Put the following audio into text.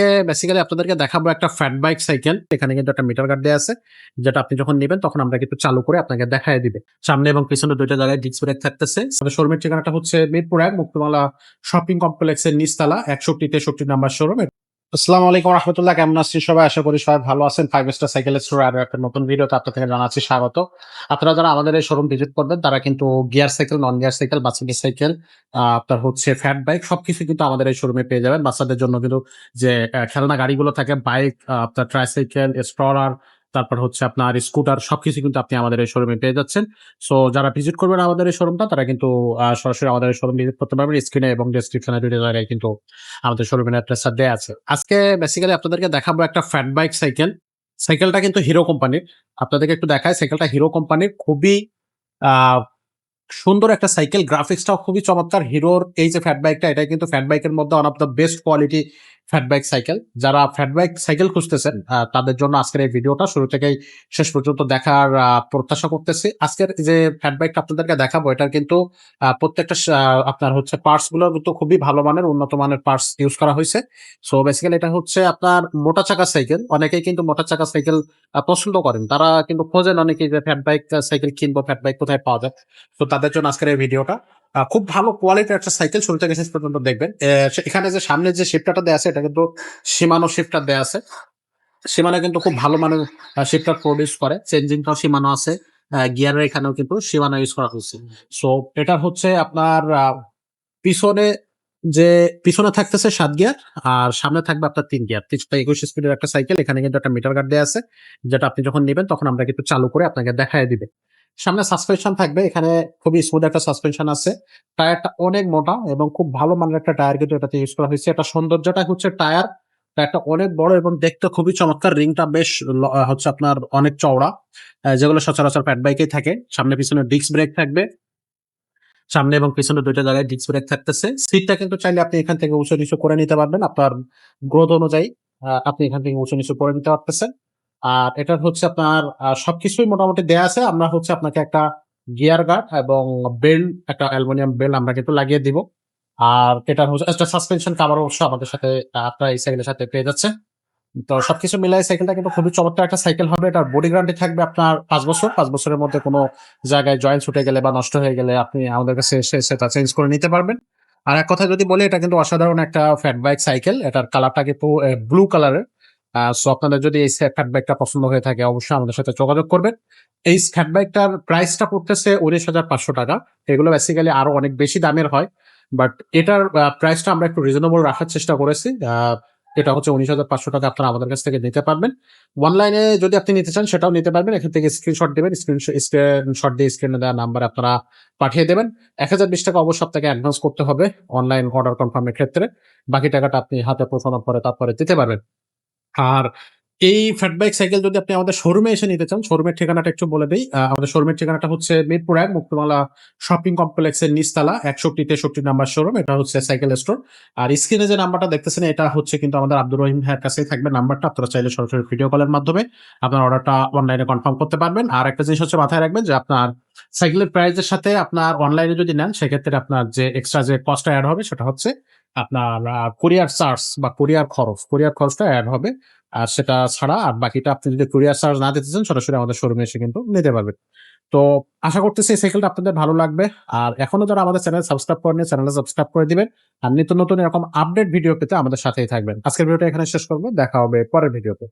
আজকে বেসিক্যালি আপনাদেরকে দেখাবো একটা ফ্যাট বাইক সাইকেল এখানে কিন্তু একটা মিটার গার্ড দেওয়া আছে, যেটা আপনি যখন নেবেন তখন আমরা কিন্তু চালু করে আপনাকে দেখায় দিবে। সামনে এবং পিছনে দুইটা জায়গায় ডিস্ক ব্রেক থাকতেছে। আমাদের শোরুমের ঠিকানাটা হচ্ছে মিরপুর এক মুক্তমালা শপিং কমপ্লেক্সের নিচতলা, একষট্টি তেষট্টি নাম্বার শোরুম আসসালামু আলাইকুম রহমতুল্লাহ, কেমন আছেন সবাই? আশা করি সবাই ভালো আছেন। ফাইভ স্টার সাইকেলের শুরু আরও একটা নতুন ভিডিওতে আপনাদের জানাচ্ছি স্বাগত। আপনারা যারা আমাদের এই শোরুম ভিজিট করবেন, তারা কিন্তু gear cycle non gear cycle বাচ্চাদের সাইকেল আপনার হচ্ছে ফ্যাট বাইক সবকিছু কিন্তু আমাদের এই শোরুমে পেয়ে যাবেন। বাচ্চাদের জন্য কিন্তু যে খেলনা গাড়িগুলো থাকে বাইক আপনার ট্রাইসাইকেল স্ট্রলার তারপর হচ্ছে আপনার স্কুটার সবকিছু কিন্তু আপনি আমাদের এই শোরুমে পেয়ে যাচ্ছেন। সো যারা ভিজিট করবেন আমাদের এই শোরুমটা তারা কিন্তু সরাসরি আমাদের শোরুম ভিজিট করতে পারবেন। স্ক্রিনে এবং ডিসক্রিপশনে দুটো জায়গায় কিন্তু আমাদের শোরুমের অ্যাড্রেসটা দেওয়া আছে। আজকে বেসিক্যালি আপনাদেরকে দেখাবো একটা ফ্যাট বাইক সাইকেল সাইকেলটা কিন্তু হিরো কোম্পানির আপনাদেরকে একটু দেখায় সাইকেলটা হিরো কোম্পানির খুবই সুন্দর একটা সাইকেল গ্রাফিক্সটাও খুবই চমৎকার। হিরোর এই যে ফ্যাট বাইকটা এটা কিন্তু ফ্যাট বাইকের মধ্যে one of the best quality fat bike cycle যারা ফ্যাট বাইক সাইকেল খুঁজতেছেন তাদের জন্য আজকের এই ভিডিওটা শুরু থেকেই শেষ পর্যন্ত দেখার প্রত্যাশা করতেছি। আজকের যে ফ্যাট আপনাদেরকে দেখাবো, এটার কিন্তু প্রত্যেকটা আপনার হচ্ছে পার্টসগুলো কিন্তু খুবই ভালো মানের, উন্নত মানের পার্টস ইউজ করা হয়েছে। সো বেসিক্যালি এটা হচ্ছে আপনার মোটা চাকা সাইকেল অনেকেই কিন্তু মোটা চাকা সাইকেল পছন্দ করেন। তারা কিন্তু খোঁজেন অনেকেই যে ফ্যাট সাইকেল কিনবো ফ্যাট বাইক কোথায় পাওয়া যায়। তো তাদের জন্য আজকের এই ভিডিওটা। খুব ভালো কোয়ালিটির একটা সাইকেল থেকে শেষ পর্যন্ত দেখবেন। এখানে যে সামনে যে শিফটারটা দেওয়া আছে, এটা কিন্তু সীমানো শিফটার দেওয়া আছে। সীমানো কিন্তু খুব ভালো মানের শিফটার প্রডিউস করে। চেঞ্জিংটাও সীমানো আছে। গিয়ারের এখানেও কিন্তু সীমানো ইউজ করা হয়েছে। সো এটা হচ্ছে আপনার পিছনে যে, পিছনে থাকতেছে সাত গিয়ার আর সামনে থাকবে আপনার তিন গিয়ার তিনশো একুশ স্পিডের একটা সাইকেল এখানে কিন্তু একটা মিটার গার্ড দেওয়া আছে, যেটা আপনি যখন নেবেন, তখন আমরা কিন্তু চালু করে আপনাকে দেখায় দিবে। সামনে সাসপেনশন থাকবে, এখানে খুবই স্মুথ একটা সাসপেনশন আছে। টায়ারটা অনেক মোটা এবং খুব ভালো মানের একটা টায়ার কিন্তু এটাতে ইউজ করা হয়েছে। এটা সৌন্দর্যটা হচ্ছে টায়ার। টায়ারটা অনেক বড় এবং দেখতে খুবই চমৎকার। রিংটা বেশ হচ্ছে আপনার অনেক চওড়া যেগুলো সচরাচর প্যাট বাইকেই থাকে। সামনে পিছনে ডিস্ক ব্রেক থাকবে। সামনে এবং পিছনে দুইটা জায়গায় ডিস্ক ব্রেক থাকতেছে। সিটটা কিন্তু চাইলে আপনি এখান থেকে উঁচু নিচু করে নিতে পারবেন। আপনার গ্রোথ অনুযায়ী আপনি এখান থেকে উঁচু নিচু করে নিতে পারতেছেন। আর এটা হচ্ছে আপনার সবকিছুই মোটামুটি দেয়া আছে। আমরা হচ্ছে আপনাকে একটা গিয়ার গার্ড এবং বেল্ট একটা অ্যালুমিনিয়াম বেল্ট আমরা কিন্তু লাগিয়ে দিব। আর এটা হচ্ছে একটা সাসপেনশন কাভার অবশ্য আমাদের সাথে আপনার এই সাইকেলের সাথে পেয়ে যাচ্ছে। তো সবকিছু মিলাই সাইকেলটা কিন্তু খুবই চমৎকার একটা সাইকেল হবে। এটার বডি গ্রান্টি থাকবে আপনার পাঁচ বছর। পাঁচ বছরের মধ্যে কোনো জায়গায় জয়েন্ট ছুটে গেলে বা নষ্ট হয়ে গেলে আপনি আমাদের কাছে এসে সেটা চেঞ্জ করে নিতে পারবেন। আর এক কথা যদি বলি, এটা কিন্তু অসাধারণ একটা ফ্যাট বাইক সাইকেল। এটার কালারটা কিন্তু ব্লু কালারের। সো আপনাদের যদি এই বাইকটা পছন্দ হয়ে থাকে, অবশ্যই আমাদের সাথে যোগাযোগ করবেন। এই ফ্যাট বাইকটার প্রাইসটা পড়তেছে উনিশ হাজার পাঁচশো টাকা। এগুলো বেসিক্যালি আরও অনেক বেশি দামের হয়। বাট এটার প্রাইসটা আমরা একটু রিজনেবল রাখার চেষ্টা করেছি। এটা হচ্ছে উনিশ হাজার পাঁচশো টাকা আপনারা আমাদের কাছ থেকে নিতে পারবেন। অনলাইনে যদি আপনি নিতে চান, সেটাও নিতে পারবেন। এখান থেকে স্ক্রিনশট দেবেন। স্ক্রিনশট দিয়ে স্ক্রিনে দেওয়া নাম্বার আপনারা পাঠিয়ে দেবেন। এক হাজার বিশ টাকা অবশ্য আপনাকে অ্যাডভান্স করতে হবে। অনলাইন অর্ডার কনফার্মের ক্ষেত্রে। বাকি টাকাটা আপনি হাতে পৌঁছানোর পরে তারপরে দিতে পারবেন। আর এই ফ্যাট বাইক সাইকেল যদি আপনি আমাদের শোরুমে এসে নিতে চান শোরুমের ঠিকানাটা একটু বলে দিই। আমাদের শোরুমের ঠিকানাটা হচ্ছে মিরপুর এক মুক্তমালা শপিং কমপ্লেক্সের নিচতলা একষট্টি তেষট্টি নাম্বার শোরুম এটা হচ্ছে সাইকেল স্টোর আর স্ক্রিনে যে নাম্বারটা দেখতেছেন, এটা হচ্ছে কিন্তু আমাদের আব্দুর রহিম ভাইয়ের কাছেই থাকবে নাম্বারটা আপনারা চাইলে সরাসরি ভিডিও কলের মাধ্যমে আপনার অর্ডারটা অনলাইনে কনফার্ম করতে পারবেন। আর একটা জিনিস হচ্ছে মাথায় রাখবেন যে আপনার সাইকেলের প্রাইসের সাথে আপনার অনলাইনে যদি নেন, সেক্ষেত্রে আপনার যে এক্সট্রা যে কস্টটা অ্যাড হবে, সেটা হচ্ছে আপনার কোরিয়ার চার্জ বা কোরিয়ার খরচ কোরিয়ার খরচটা অ্যাড হবে। আর সেটা ছাড়া আর বাকিটা আপনি যদি কোরিয়ার চার্জ না দিতে চান, সরাসরি আমাদের শোরুমে এসে কিন্তু নিতে পারবেন। তো আশা করতেছি এই সাইকেলটা আপনাদের ভালো লাগবে। আর এখনও যারা আমাদের চ্যানেল সাবস্ক্রাইব করেনি চ্যানেলটা সাবস্ক্রাইব করে দিবেন। আর নিত্য নতুন এরকম আপডেট ভিডিও পেতে আমাদের সাথেই থাকবেন। আজকের ভিডিওটা এখানে শেষ করব। দেখা হবে পরের ভিডিওতে